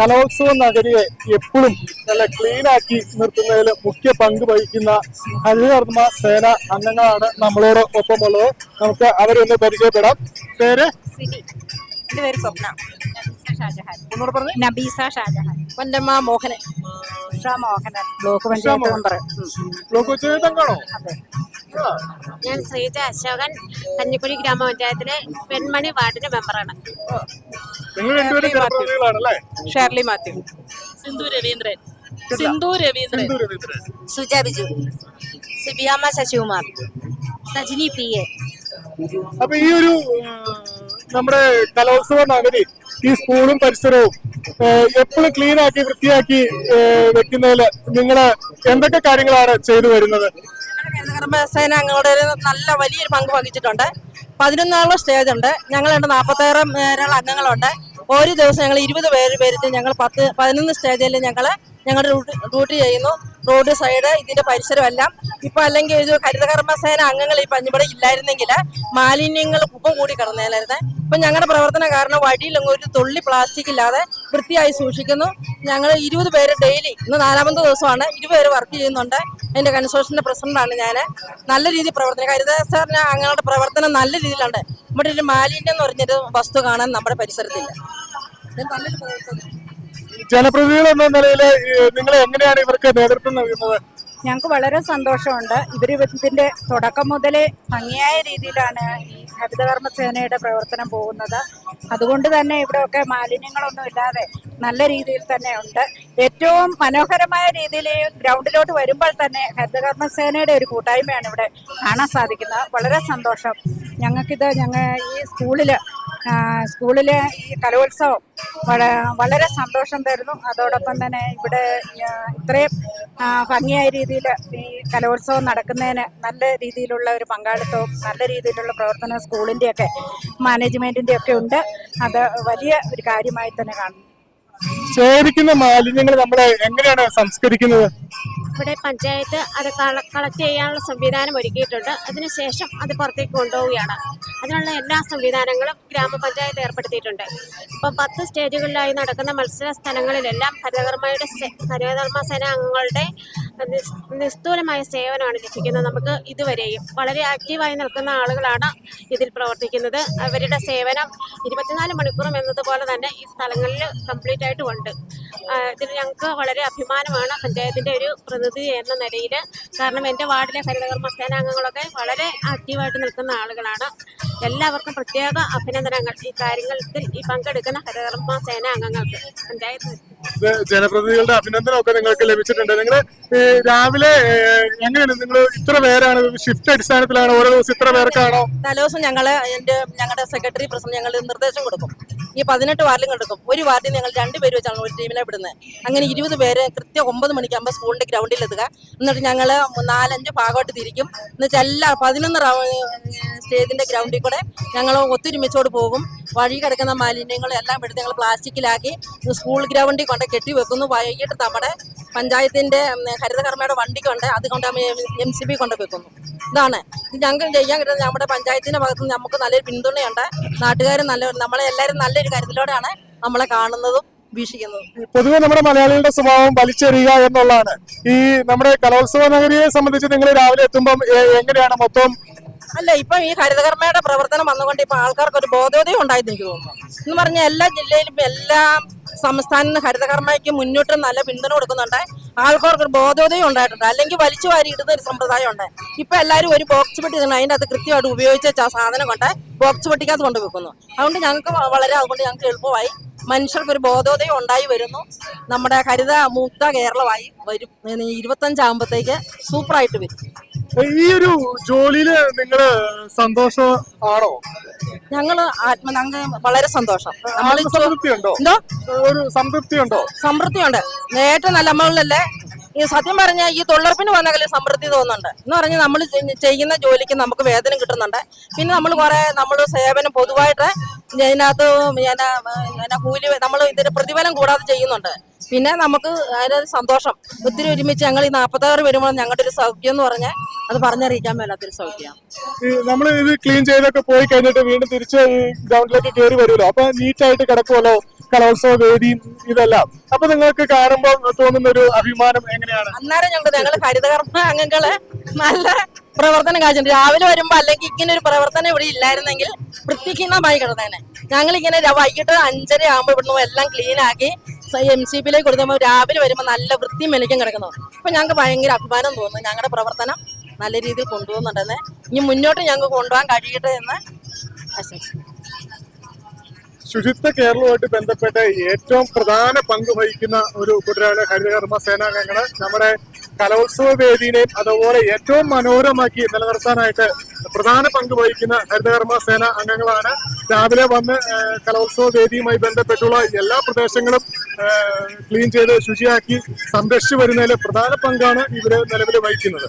കലോത്സവ നഗരിയെ എപ്പോഴും നല്ല ക്ലീൻ ആക്കി നിർത്തുന്നതിൽ മുഖ്യ പങ്ക് വഹിക്കുന്ന ഹരിതകർമ്മ സേന അംഗങ്ങളാണ് നമ്മളോട് ഒപ്പമുള്ളത് നമുക്ക് അവരെ ഒന്ന് പരിചയപ്പെടാം. പേര്? ഷാജഹാൻ. ഒന്നുകൂടെ പറഞ്ഞു. Nabeesa Shajahan. Ponnamma Mohanan. Usha Mohanan. Block Usha panchayat Mohanan. Member block panchayat അംഗമാണോ അതെ. ആ. ഞാൻ ശ്രീജ അശോകൻ. കഞ്ഞിക്കുഴി ഗ്രാമപഞ്ചായത്തിലെ പെൺമണി വാർഡിന്റെ മെമ്പറാണ്. നിങ്ങൾ രണ്ടുപേരും ജനപ്രതിനിധികളാണല്ലേ Shirley Mathew. Sindhu Raveendran. Sindhu Raveendran. Sindhu Raveendran. Suja Biju. Sibiyamma Sasikumar. Sajini P A. അപ്പൊ ഈ ഒരു നമ്മുടെ കലോത്സവ നഗരി ഈ സ്കൂളും പരിസരവും എപ്പോഴും ക്ലീൻ ആക്കി വൃത്തിയാക്കി വെക്കുന്നതിൽ നിങ്ങൾ എന്തൊക്കെ കാര്യങ്ങളാണ് ചെയ്തു വരുന്നത്? സേന ഞങ്ങളുടെ ഒരു നല്ല വലിയൊരു പങ്ക് വഹിച്ചിട്ടുണ്ട്. പതിനൊന്നാളം സ്റ്റേജ് ഉണ്ട്. ഞങ്ങൾ രണ്ട് നാൽപ്പത്തേറെ അംഗങ്ങളുണ്ട്. ഒരു ദിവസം ഞങ്ങൾ ഇരുപത് പേര് പേരിച്ച് ഞങ്ങൾ പത്ത് പതിനൊന്ന് സ്റ്റേജിൽ ഞങ്ങൾ ഞങ്ങളുടെ ഡ്യൂട്ടി ചെയ്യുന്നു. റോഡ് സൈഡ് ഇതിന്റെ പരിസരമെല്ലാം. ഇപ്പൊ അല്ലെങ്കിൽ ഒരു ഹരിതകർമ്മസേന അംഗങ്ങൾ ഈ പഞ്ഞിവിടെ ഇല്ലായിരുന്നെങ്കിൽ മാലിന്യങ്ങൾ കുപ്പം കൂടി കിടന്നേലായിരുന്നേ. ഇപ്പൊ ഞങ്ങളുടെ പ്രവർത്തന കാരണം വഴിയിൽ ഒരു തുള്ളി പ്ലാസ്റ്റിക് ഇല്ലാതെ വൃത്തിയായി സൂക്ഷിക്കുന്നു. ഞങ്ങൾ ഇരുപത് പേര് ഡെയിലി ഇന്ന് നാലാമത്തെ ദിവസമാണ്. ഇരുപത് പേര് വർക്ക് ചെയ്യുന്നുണ്ട്. എന്റെ കൺസോർഷ്യന്റെ പ്രസിഡന്റാണ് ഞാൻ നല്ല രീതിയിൽ പ്രവർത്തനം ഹരിത സാറിന് ഞങ്ങളുടെ പ്രവർത്തനം നല്ല രീതിയിലുണ്ട്. ഇവിടെ ഒരു മാലിന്യം എന്ന് പറഞ്ഞൊരു വസ്തു കാണാൻ നമ്മുടെ പരിസരത്തില്ല. ജനപ്രതിനിധികൾ എന്ന നിലയിൽ നിങ്ങൾ എങ്ങനെയാണ് ഇവർക്ക് നേതൃത്വം നൽകുന്നത്? ഞങ്ങൾക്ക് വളരെ സന്തോഷമുണ്ട്. ഇവർ ഇതിന്റെ തുടക്കം മുതലേ ഭംഗിയായ രീതിയിലാണ് ഈ ഹരിതകർമ്മ സേനയുടെ പ്രവർത്തനം പോകുന്നത്. അതുകൊണ്ട് തന്നെ ഇവിടെയൊക്കെ മാലിന്യങ്ങളൊന്നും ഇല്ലാതെ നല്ല രീതിയിൽ തന്നെ ഉണ്ട്. ഏറ്റവും മനോഹരമായ രീതിയിൽ ഗ്രൗണ്ടിലോട്ട് വരുമ്പോൾ തന്നെ ഹരിതകർമ്മ സേനയുടെ ഒരു കൂട്ടായ്മയാണ് ഇവിടെ കാണാൻ സാധിക്കുന്നത്. വളരെ സന്തോഷം. ഞങ്ങൾക്കിത് ഞങ്ങൾ ഈ സ്കൂളിൽ സ്കൂളിലെ ഈ കലോത്സവം വള- വളരെ സന്തോഷം തരുന്നു. അതോടൊപ്പം തന്നെ ഇവിടെ ഇത്രയും ഭംഗിയായ രീതിയിൽ ഈ കലോത്സവം നടക്കുന്നതിന് നല്ല രീതിയിലുള്ള ഒരു പങ്കാളിത്തവും നല്ല രീതിയിലുള്ള പ്രവർത്തനം സ്കൂളിന്റെയൊക്കെ മാനേജ്മെന്റിന്റെ ഒക്കെ ഉണ്ട്. അത് വലിയ ഒരു കാര്യമായി തന്നെ കാണുന്നു. ശേഖരിക്കുന്ന മാലിന്യങ്ങൾ നമ്മൾ എങ്ങനെയാണ് സംസ്കരിക്കുന്നത്? ഇവിടെ പഞ്ചായത്ത് അത് കളക്ട് ചെയ്യാനുള്ള സംവിധാനം ഒരുക്കിയിട്ടുണ്ട്. അതിനുശേഷം അത് പുറത്തേക്ക് കൊണ്ടുപോവുകയാണ്. അതിനുള്ള എല്ലാ സംവിധാനങ്ങളും ഗ്രാമപഞ്ചായത്ത് ഏർപ്പെടുത്തിയിട്ടുണ്ട്. ഇപ്പം പത്ത് സ്റ്റേജുകളിലായി നടക്കുന്ന മത്സര സ്ഥലങ്ങളിലെല്ലാം ഹരിതകർമ്മയുടെ ഹരിതകർമ്മ സേന അംഗങ്ങളുടെ നിസ്തൂലമായ സേവനമാണ് ലഭിക്കുന്നത്. നമുക്ക് ഇതുവരെയും വളരെ ആക്റ്റീവായി നിൽക്കുന്ന ആളുകളാണ് ഇതിൽ പ്രവർത്തിക്കുന്നത്. അവരുടെ സേവനം ഇരുപത്തിനാല് മണിക്കൂറും എന്നതുപോലെ തന്നെ ഈ സ്ഥലങ്ങളിൽ കംപ്ലീറ്റ് ആയിട്ടും ഉണ്ട്. ഇതിൽ ഞങ്ങൾക്ക് വളരെ അഭിമാനമാണ് പഞ്ചായത്തിന്റെ ഒരു പ്രതിനിധി എന്ന നിലയിൽ. കാരണം എന്റെ വാർഡിലെ ഹരിതകർമ്മ സേനാംഗങ്ങളൊക്കെ വളരെ ആക്റ്റീവായിട്ട് നിൽക്കുന്ന ആളുകളാണ്. എല്ലാവർക്കും പ്രത്യേക അഭിനന്ദനങ്ങൾ ഈ കാര്യങ്ങളിൽ ഈ പങ്കെടുക്കുന്ന ഹരിതകർമ്മ സേനാംഗങ്ങൾക്ക് പഞ്ചായത്ത് ജനപ്രതിനിധികളുടെ അഭിനന്ദനമൊക്കെ നിങ്ങൾക്ക് ലഭിച്ചിട്ടുണ്ട്. നിങ്ങൾ രാവിലെ എങ്ങനെയാണ് നിങ്ങൾ ഇത്ര പേരാണ് ഷിഫ്റ്റ് അടിസ്ഥാനത്തിലാണ് ഓരോ ദിവസം ഇത്ര പേർക്കാണോ? തലേദിവസം ഞങ്ങൾ എന്റെ ഞങ്ങളുടെ സെക്രട്ടറി പ്രസിഡന്റ് ഞങ്ങൾ നിർദ്ദേശം കൊടുക്കും. ഈ പതിനെട്ട് വാർഡിലും കൊടുക്കും. ഒരു വാർഡിൽ ഞങ്ങൾ രണ്ടുപേര് വെച്ചാണ് ഒരു ടീമിനെ വിടുന്നത്. അങ്ങനെ ഇരുപത് പേര് കൃത്യം ഒമ്പത് മണിക്കാകുമ്പോൾ സ്കൂളിന്റെ ഗ്രൗണ്ടിൽ എത്തുക. എന്നിട്ട് ഞങ്ങൾ നാലഞ്ച് ഭാഗമായിട്ട് തിരിക്കും. എന്നുവെച്ചാൽ എല്ലാ പതിനൊന്ന് സ്റ്റേജിന്റെ ഗ്രൗണ്ടിൽ കൂടെ ഞങ്ങൾ ഒത്തൊരുമിച്ചോട് പോകും. വഴി കിടക്കുന്ന മാലിന്യങ്ങളും എല്ലാം എടുത്ത് ഞങ്ങൾ പ്ലാസ്റ്റിക്കിലാക്കി സ്കൂൾ ഗ്രൗണ്ടിൽ കൊണ്ട് കെട്ടി വെക്കുന്നു. വൈകിട്ട് നമ്മുടെ പഞ്ചായത്തിന്റെ ഉം, ഹരിതകർമ്മയുടെ വണ്ടി കൊണ്ട് അത് കൊണ്ട് എം സി ബി കൊണ്ട് വെക്കുന്നു. ഇതാണ്. ഇത് ഞങ്ങൾക്ക് ചെയ്യാൻ കിട്ടുന്നത് നമ്മുടെ പഞ്ചായത്തിന്റെ ഭാഗത്ത് നമുക്ക് നല്ലൊരു പിന്തുണയുണ്ട്. നാട്ടുകാർ നല്ല നമ്മളെ എല്ലാവരും നല്ലൊരു കരുതലോടെയാണ് നമ്മളെ കാണുന്നതും വീക്ഷിക്കുന്നത്. പൊതുവെ നമ്മുടെ മലയാളികളുടെ സ്വഭാവം വലിച്ചെറിയുക എന്നുള്ളതാണ്. ഈ നമ്മുടെ കലോത്സവ നഗരിയെ സംബന്ധിച്ച് നിങ്ങൾ രാവിലെ എത്തുമ്പോൾ എങ്ങനെയാണ് മൊത്തം അല്ല ഇപ്പൊ ഈ ഹരിതകർമ്മയുടെ പ്രവർത്തനം വന്നുകൊണ്ട് ഇപ്പൊ ആൾക്കാർക്ക് ഒരു ബോധോദയം ഉണ്ടായെന്ന് എനിക്ക് തോന്നുന്നു. എന്ന് പറഞ്ഞാൽ എല്ലാ ജില്ലയിലും എല്ലാ സംസ്ഥാനത്തും ഹരിതകർമ്മയ്ക്ക് മുന്നോട്ട് നല്ല പിന്തുണ കൊടുക്കുന്നുണ്ട്. ആൾക്കാർക്ക് ഒരു ബോധോദയം ഉണ്ടായിട്ടുണ്ട്. അല്ലെങ്കിൽ വലിച്ചു വാരി ഇടുന്ന ഒരു സമ്പ്രദായം ഉണ്ട്. ഇപ്പൊ എല്ലാവരും ഒരു ബോക്സ് പെട്ടി അതിന്റെ അത് കൃത്യമായിട്ട് ഉപയോഗിച്ച സാധനം കൊണ്ട് ബോക്സ് പെട്ടിക്കകത്ത് കൊണ്ട് വെക്കുന്നു. അതുകൊണ്ട് ഞങ്ങൾക്ക് വളരെ അതുകൊണ്ട് ഞങ്ങൾക്ക് എളുപ്പമായി മനുഷ്യർക്ക് ഒരു ബോധോദയം ഉണ്ടായി വരുന്നു. നമ്മുടെ ഹരിത മുക്ത കേരളമായി വരും. ഇരുപത്തഞ്ചാകുമ്പോഴത്തേക്ക് സൂപ്പറായിട്ട് വരും. ഈ ഒരു ജോലിയിൽ നിങ്ങൾ സന്തോഷം ആണോ? ഞങ്ങൾ ആത്മ വളരെ സന്തോഷം. നമ്മൾ സംതൃപ്തി ഉണ്ടോ എന്തോ? ഒരു സംതൃപ്തി ഉണ്ടോ സമൃദ്ധിയുണ്ട് ഏറ്റവും നല്ല നമ്മളിലല്ലേ ഈ സത്യം പറഞ്ഞാൽ ഈ തൊഴിലുറപ്പിന് വന്നെങ്കിൽ സമൃദ്ധി തോന്നുന്നുണ്ട്. എന്ന് പറഞ്ഞാൽ നമ്മൾ ചെയ്യുന്ന ജോലിക്ക് നമുക്ക് വേതനം കിട്ടുന്നുണ്ട്. പിന്നെ നമ്മൾ കുറെ നമ്മൾ സേവനം പൊതുവായിട്ട് ഇതിനകത്ത് പിന്നെ കൂലി നമ്മൾ ഇതിന്റെ പ്രതിഫലം കൂടാതെ ചെയ്യുന്നുണ്ട്. പിന്നെ നമുക്ക് അതിനൊരു സന്തോഷം. ഒത്തിരി ഒരുമിച്ച് ഞങ്ങൾ ഈ നാൽപ്പത്താറ് വരുമ്പോൾ ഞങ്ങളുടെ ഒരു സൗഖ്യം എന്ന് പറഞ്ഞാൽ അത് പറഞ്ഞറിയിക്കാൻ മേലാത്തൊരു സൗഖ്യം. നമ്മൾ ഇത് ക്ലീൻ ചെയ്തൊക്കെ പോയി കഴിഞ്ഞിട്ട് വീണ്ടും തിരിച്ച് ഗ്രൗണ്ടിലേക്ക് കയറി വരുമല്ലോ അപ്പൊ നീറ്റായിട്ട് കിടക്കുമല്ലോ കലോത്സവ വേദിയും ഇതെല്ലാം. അപ്പൊ നിങ്ങൾക്ക് കാണുമ്പോൾ തോന്നുന്ന ഒരു അഭിമാനം എങ്ങനെയാണ്? അന്നേരം ഞങ്ങൾ ഞങ്ങൾ ഹരിതകർമ്മ അംഗങ്ങൾ നല്ല പ്രവർത്തനം കാണിച്ചിട്ടുണ്ട്. രാവിലെ വരുമ്പോ അല്ലെങ്കിൽ ഇങ്ങനെ ഒരു പ്രവർത്തനം ഇവിടെ ഇല്ലായിരുന്നെങ്കിൽ വൃത്തിഹീനമായി കിടന്നേനെ. ഞങ്ങൾ ഇങ്ങനെ വൈകിട്ട് അഞ്ചര ആകുമ്പോൾ ഇവിടുന്ന് എല്ലാം ക്ലീൻ ആക്കി എം സി പിയിലേക്ക് കൊടുക്കുമ്പോൾ രാവിലെ വരുമ്പോൾ നല്ല വൃത്തി മെലിക്കും കിടക്കുന്നു. അപ്പൊ ഞങ്ങൾക്ക് ഭയങ്കര അഭിമാനം തോന്നുന്നു. ഞങ്ങളുടെ പ്രവർത്തനം നല്ല രീതിയിൽ കൊണ്ടുപോകുന്നുണ്ടെന്ന്. ഇനി മുന്നോട്ട് ഞങ്ങൾക്ക് കൊണ്ടുപോകാൻ കഴിയട്ടെ എന്ന് ആശംസിക്കുന്നു. ശുചിത്വ കേരളവുമായിട്ട് ബന്ധപ്പെട്ട് ഏറ്റവും പ്രധാന പങ്ക് വഹിക്കുന്ന ഒരു കൂട്ടരാണ് ഹരിതകർമ്മ സേനാംഗങ്ങൾ നമ്മുടെ കലോത്സവ വേദിയിലെ അതുപോലെ ഏറ്റവും മനോഹരമാക്കി നിലനിർത്താനായിട്ട് പ്രധാന പങ്ക് വഹിക്കുന്ന ഹരിതകർമ്മ സേന അംഗങ്ങളാണ്. രാവിലെ വന്ന് കലോത്സവ വേദിയുമായി ബന്ധപ്പെട്ടുള്ള എല്ലാ പ്രദേശങ്ങളും ക്ലീൻ ചെയ്ത് ശുചിയാക്കി സംരക്ഷിച്ചു വരുന്നതിൽ പ്രധാന പങ്കാണ് ഇവർ നിലവിൽ വഹിക്കുന്നത്.